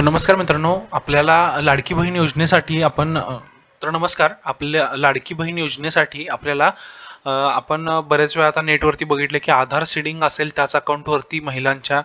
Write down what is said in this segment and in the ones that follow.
तर नमस्कार मित्रांनो आपल्याला लाडकी बहीण योजनेसाठी आपण तर नमस्कार आपल्या लाडकी बहीण योजनेसाठी आपल्याला आपण बरेच वेळा आता नेटवरती बघितले की आधार सीडिंग असेल त्याच अकाउंटवरती महिलांच्या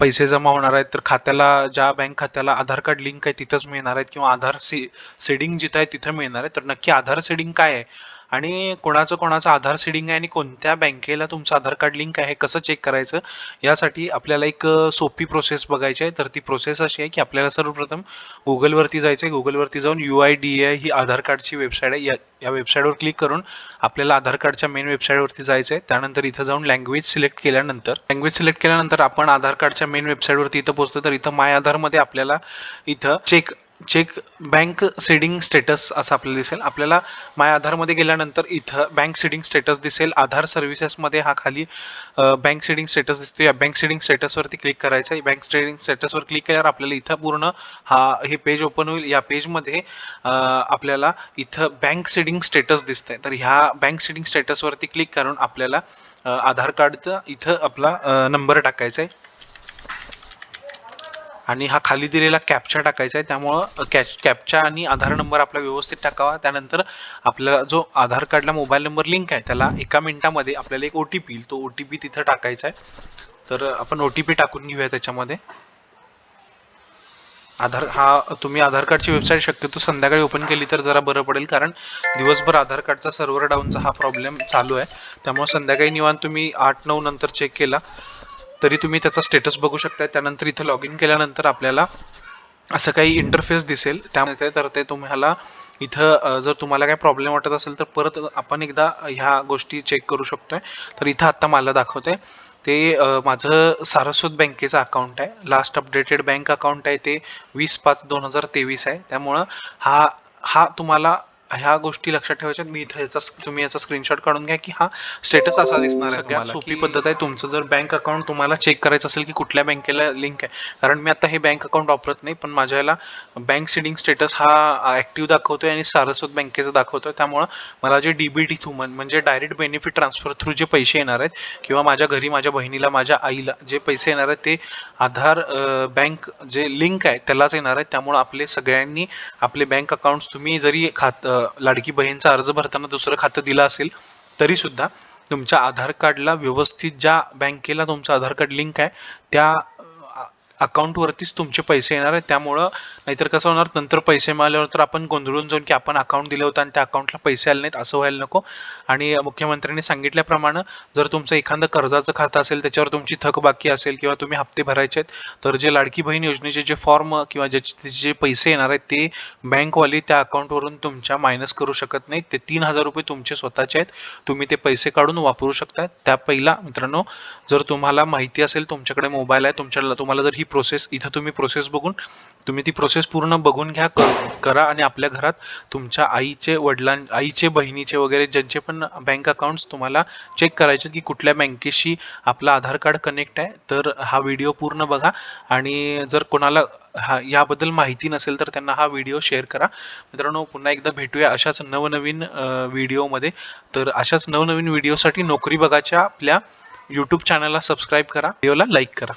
पैसे जमा होणार आहेत. तर खात्याला ज्या बँक खात्याला आधार कार्ड लिंक आहे तिथंच मिळणार आहेत किंवा आधार सी सीडिंग जिथं आहे तिथं मिळणार आहे. तर नक्की आधार सीडिंग काय आहे? आणि कोणाचं कोणाचं आधार सीडिंग आहे आणि कोणत्या बँकेला तुमचं आधार कार्ड लिंक आहे कसं चेक करायचं यासाठी आपल्याला एक सोपी प्रोसेस बघायची आहे. तर ती प्रोसेस अशी आहे की आपल्याला सर्वप्रथम गुगलवरती जायचं आहे गुगलवरती जाऊन यू आय डी ए ही आधार कार्डची वेबसाईट आहे. या या वेबसाईटवर क्लिक करून आपल्याला आधार कार्डच्या मेन वेबसाईटवरती जायचं आहे त्यानंतर इथं जाऊन लँग्वेज सिलेक्ट केल्यानंतर लँग्वेज सिलेक्ट केल्यानंतर आपण आधार कार्डच्या मेन वेबसाईटवरती इथं पोहोचतो तर इथं माय आधारमध्ये आपल्याला इथं check check bank seeding status असं आपल्याला दिसेल. आपल्याला माय आधारमध्ये गेल्यानंतर इथं बँक सीडिंग स्टेटस दिसेल. आधार सर्व्हिसेसमध्ये हा खाली बँक सीडिंग स्टेटस दिसतो या बँक सीडिंग स्टेटसवरती क्लिक करायचं आहे. बँक सीडिंग स्टेटसवर क्लिक केल्यावर आपल्याला इथं पूर्ण हा हे पेज ओपन होईल. या पेजमध्ये आपल्याला इथं बँक सीडिंग स्टेटस दिसतंय. तर ह्या बँक सीडिंग स्टेटसवरती क्लिक करून आपल्याला आधार कार्डचा इथं आपला नंबर टाकायचा आहे. आणि हा खाली दिलेला कॅपचा टाकायचा आहे. त्यामुळं कॅच कॅपचा आणि आधार नंबर आपला व्यवस्थित टाकावा. त्यानंतर आपल्याला जो आधार कार्डला मोबाईल नंबर लिंक आहे त्याला एका मिनिटामध्ये आपल्याला एक ओ टी पी येईल. तो ओ टी पी तिथं टाकायचा आहे. तर आपण ओ टी पी टाकून घेऊया त्याच्यामध्ये. आधार हा तुम्ही आधार कार्डची वेबसाईट शक्यतो संध्याकाळी ओपन केली तर जरा बरं पडेल. कारण दिवसभर आधार कार्डचा सर्व्हर डाऊनचा हा प्रॉब्लेम चालू आहे. त्यामुळे संध्याकाळी निवांत तुम्ही आठ नऊ नंतर चेक केला. तरी तुम्ही त्याचा स्टेटस बघू शकता त्यानंतर इथं लॉग इन केल्यानंतर आपल्याला असं काही इंटरफेस दिसेल. त्यामध्ये तर ते तुम्हाला इथं जर तुम्हाला काही प्रॉब्लेम वाटत असेल तर परत आपण एकदा ह्या गोष्टी चेक करू शकतोय. तर इथं आत्ता मला दाखवते ते माझं सारस्वत बँकेचं अकाउंट आहे. लास्ट अपडेटेड बँक अकाउंट आहे ते वीस पाच दोन हजार तेवीस आहे. त्यामुळं हा हा तुम्हाला ह्या गोष्टी लक्षात ठेवायच्या मी इथं याचा तुम्ही याचा स्क्रीनशॉट काढून घ्या की हा स्टेटस असा दिसणार आहे. सगळ्यात सोपी पद्धत आहे तुमचं जर बँक अकाउंट तुम्हाला चेक करायचं असेल की कुठल्या बँकेला लिंक आहे. कारण मी आता हे बँक अकाउंट वापरत नाही पण माझ्या याला बँक सिडिंग स्टेटस हा ऍक्टिव्ह दाखवतोय आणि सारस्वत बँकेचं दाखवतोय. त्यामुळं मला जे डीबीटी थ्रू म्हणजे डायरेक्ट बेनिफिट ट्रान्सफर थ्रू जे पैसे येणार आहेत किंवा माझ्या घरी माझ्या बहिणीला माझ्या आईला जे पैसे येणार आहेत ते आधार बँक जे लिंक आहे त्यालाच येणार आहे त्यामुळं आपले सगळ्यांनी आपले बँक अकाउंट्स तुम्ही जरी खात लाडकी बहीणचा अर्ज भरताना दुसरं खातं दिलं असेल तरी सुद्धा तुमच्या आधार कार्डला व्यवस्थित ज्या बँकेला तुमचं आधार कार्ड लिंक आहे त्या अकाउंटवरतीच तुमचे पैसे येणार आहेत. त्यामुळं नाहीतर कसं होणार नंतर पैसे मिळाल्यावर तर आपण गोंधळून जाऊन की आपण अकाउंट दिलं होतं आणि त्या अकाउंटला पैसे आले नाहीत असं व्हायला नको. आणि मुख्यमंत्र्यांनी सांगितल्याप्रमाणे जर तुमचं एखादं कर्जाचं खातं असेल त्याच्यावर तुमची थकबाकी असेल किंवा तुम्ही हप्ते भरायचे आहेत तर जे लाडकी बहीण योजनेचे जे फॉर्म किंवा ज्याचे जे पैसे येणार आहेत ते बँकवाली त्या अकाउंटवरून तुमच्या मायनस करू शकत नाहीत. ते तीन हजार रुपये तुमचे स्वतःचे आहेत. तुम्ही ते पैसे काढून वापरू शकता त्या पहिला मित्रांनो जर तुम्हाला माहिती असेल तुमच्याकडे मोबाईल आहे तुमच्या तुम्हाला जर ही प्रोसेस इथं तुम्ही प्रोसेस बघून तुम्ही ती प्रोसेस पूर्ण बघून घ्या क- करा आणि आपल्या घरात तुमच्या आईचे वडिलां आईचे बहिणीचे वगैरे ज्यांचे पण बँक अकाउंट्स तुम्हाला चेक करायचे की कुठल्या बँकेशी आपलं आधार कार्ड कनेक्ट आहे तर हा व्हिडिओ पूर्ण बघा. आणि जर कोणाला हा याबद्दल माहिती नसेल तर त्यांना हा व्हिडिओ शेअर करा. मित्रांनो पुन्हा एकदा भेटूया अशाच नवनवीन व्हिडिओमध्ये तर अशाच नवनवीन व्हिडिओसाठी नोकरी बघाच्या आपल्या यूट्यूब चॅनलला सबस्क्राईब करा व्हिडिओला लाईक करा.